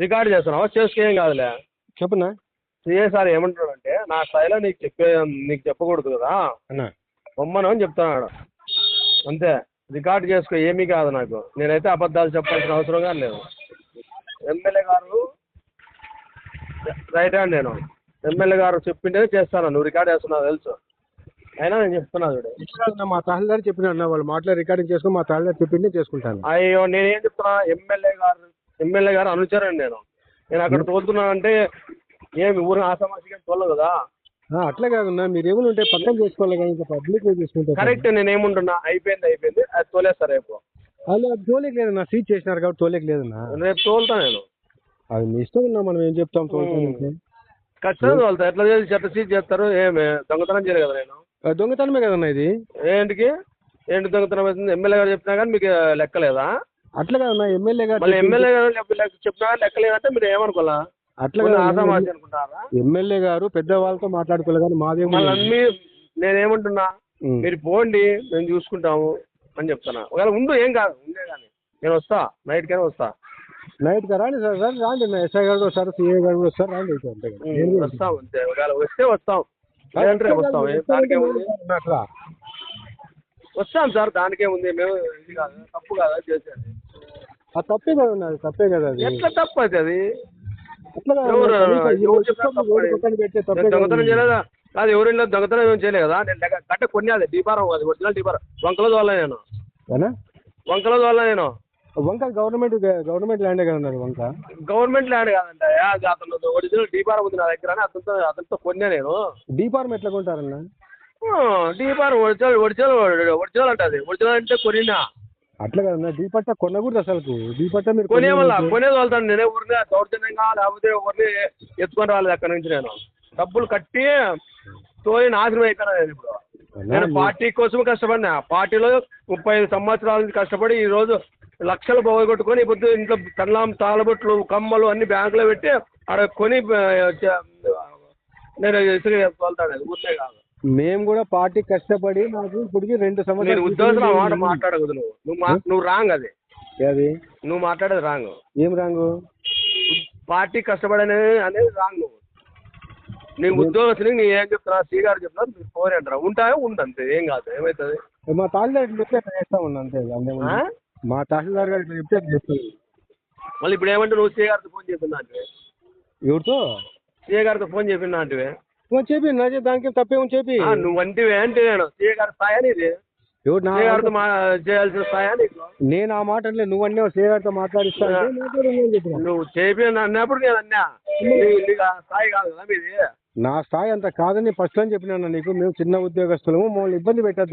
Record చేస్తున్నావా? చేసుకో ఏం కాదులే. చెప్పునా సిఏ సార్ ఏమంటున్నాడంటే నా స్థాయిలో నీకు చెప్పే నీకు చెప్పకూడదు కదా. అన్నా. బొమ్మను అని చెప్తున్నాడు. అంతే. రికార్డ్ చేసుకో ఏమీ కాదు నాకు. నేనైతే అబద్ధాలు చెప్పాల్సిన అవసరం కానీ లేదు. ఎమ్మెల్యే గారు రైట్ హ్యాండ్ నేను. ఎమ్మెల్యే గారు చెప్పింటే చేస్తాను. నువ్వు రికార్డ్ చేస్తున్నావు తెలుసు. అయినా నేను చెప్తున్నా చూడు. మా తహసీల్దార్ చెప్పిన అన్న వాళ్ళు మాటలో రికార్డింగ్ చేసుకుని మా తహసీల్దార్ చెప్పిందే చేసుకుంటాను. అయ్యో నేనేం చెప్తున్నా? ఎమ్మెల్యే గారు ఎమ్మెల్యే గారు అనుచరండి నేను. నేను అక్కడ తోలుతున్నానంటే ఏమి ఊరు ఆసమాసిగా తోలదు కదా? ఆ, అట్లా కాదన్నా మీరు ఏమైనా ఉంటే పక్కన చేసుకోవాలి కానీ ఇంకా పబ్లిక్ చేసుకుంటారు. కరెక్ట్ నేను ఏముంటున్నా? అయిపోయింది అయిపోయింది. అది తోలేస్తా రేపు. అలా తోలేకి లేదన్నా సీట్ చేసినారు కాబట్టి తోలేకి లేదన్నా రేపు తోలుతా నేను. అది మీ ఇష్టం ఉన్నా మనం ఏం చెప్తాం తోలుతానికి ఖచ్చితంగా తోలుతా. ఎట్లా చేసి చెత్త సీజ్ చేస్తారు ఏమి? దొంగతనం చేయరు కదా నేను. దొంగతనమే కదన్నా ఇది? ఏంటికి? ఏంటి దొంగతనం అవుతుంది? ఎమ్మెల్యే గారు చెప్పినా కానీ మీకు లెక్కలేదా? అట్లా కాదన్నా ఎమ్మెల్యే గారు మళ్ళీ ఎమ్మెల్యే గారు చెప్పినా కానీ లెక్కలేదంటే మీరు ఏమనుకోవాలా అట్లా అనుకుంటారా? ఎమ్మెల్యే గారు పెద్ద వాళ్ళతో మాట్లాడుకోవాలి కానీ మాదేమో మళ్ళీ అన్ని నేనేమంటున్నా. మీరు పోండి మేము చూసుకుంటాము అని చెప్తున్నా. ఒకవేళ ఉండు ఏం కాదు ఉండే కానీ. నేను వస్తా నైట్ కైనా వస్తా. నైట్గా రాండి సార్ సార్ రాండి. నా ఎస్ఐ గారు కూడా వస్తారు సిఐ గారు కూడా వస్తారు రాండి అయితే అంతే కదా. నేను కూడా వస్తాం అంతే. ఒకవేళ వస్తే వస్తాం. లేదంటే రేపు వస్తాం. ఏం దానికే ఉంది. అట్లా వస్తాం సార్ దానికే ఉంది. మేము ఇది కాదు తప్పు కాదు చేసేది. ఆ తప్పే కదా అది తప్పే కదా అది. ఎట్లా తప్పు అది అట్లా కాదు, ఎవరు- ఎవరు తప్పే. పక్కన తప్పే నేను కదా. దొంగతనం చేయలేదా? దొంగతనం ఏం చేయలేదు కదా? నేను కొన్ని అది డీపారం అది ఒరిజినల్ డీపారం వంకల ద్వారా నేను. ఏనా? వంకల ద్వారా నేను. వంక గవర్నమెంట్ గవర్నమెంట్ ల్యాండే కదా వంక. గవర్నమెంట్ ల్యాండ్ కాదంట అది అతను ఒరిజినల్ డీపారం ఉంది నా దగ్గర అని అతనితో అతనితో కొన్నా నేను. డీపార్మ్ ఎట్లా కొంటారన్న? డీపారం ఒరిజినల్ ఒరిజినల్ ఒరిజినల్ అంట అది. ఒరిజినల్ అంటే కొనినా. అట్లా కదన్నా డీపట్ట కొనకూడదు అసలు డీపట్ట మీరు కొనే వల్ల కొనేది వెళ్తాను నేనే ఊరిని దౌర్జన్యంగా లేకపోతే ఎవరిని ఎత్తుకొని రాలేదు అక్కడి నుంచి నేను. డబ్బులు కట్టి తోలి నాశనం అయిపోయినా నేను ఇప్పుడు. నేను పార్టీ కోసం కష్టపడినా. పార్టీలో ముప్పై ఐదు సంవత్సరాల నుంచి కష్టపడి ఈ రోజు లక్షలు పోగొట్టుకొని ఇప్పుడు ఇంట్లో తల్లాం తాళబొట్లు కమ్మలు అన్ని బ్యాంకులో పెట్టి ఆడ కొని నేను ఇసుక వెళ్తాను. ఊరినే కాదు. మేము కూడా పార్టీ కష్టపడి మాకు ఇప్పటికి రెండు సంవత్సరాలు ఉద్యోగం మాట మాట్లాడకూడదు నువ్వు. నువ్వు మా- నువ్వు రాంగ్ అది. అది నువ్వు మాట్లాడేది రాంగ్. ఏం రాంగు? పార్టీ కష్టపడనే అనేది రాంగ్ నువ్వు. నీ ఉద్యోగస్తుని నీ ఏం చెప్తున్నా శ్రీ గారు చెప్తున్నారు మీరు ఫోన్ అంటారా ఉంటాయో ఉంది అంతే ఏం కాదు ఏమవుతుంది మా తహసీల్దార్ ఇట్లా చెప్తే అట్లా చేస్తా ఉన్నా అంతే. ఆ? మా తహసీల్దార్ గారు ఇట్లా చెప్తే అట్లా మళ్ళీ ఇప్పుడు ఏమంటే నువ్వు శ్రీ గారితో ఫోన్ చెప్పినా అంటే ఎవరితో? శ్రీ గారితో ఫోన్ చెప్పినా అంటే చెప్పి నా చేతి దానికి తప్పేమో చెప్పి. నువ్వు అంటే అంటే నేను శ్రీ గారి స్థాయి ఇది ఎవరు నా గారితో చేయాల్సిన స్థాయి నీకు? నేను ఆ మాట అంటే నువ్వు అన్నీ సేగారితో మాట్లాడిస్తా అంటే మాట్లాడు అని చెప్పిన. నువ్వు చేపి అన్నప్పుడు నేను అన్నా. నీ- నీకు ఆ స్థాయి కాదు కదా మీది? నా స్థాయి అంత కాదని ఫస్ట్ అని చెప్పినా నీకు. మేము చిన్న ఉద్యోగస్తులము మమ్మల్ని ఇబ్బంది పెట్టద్దు.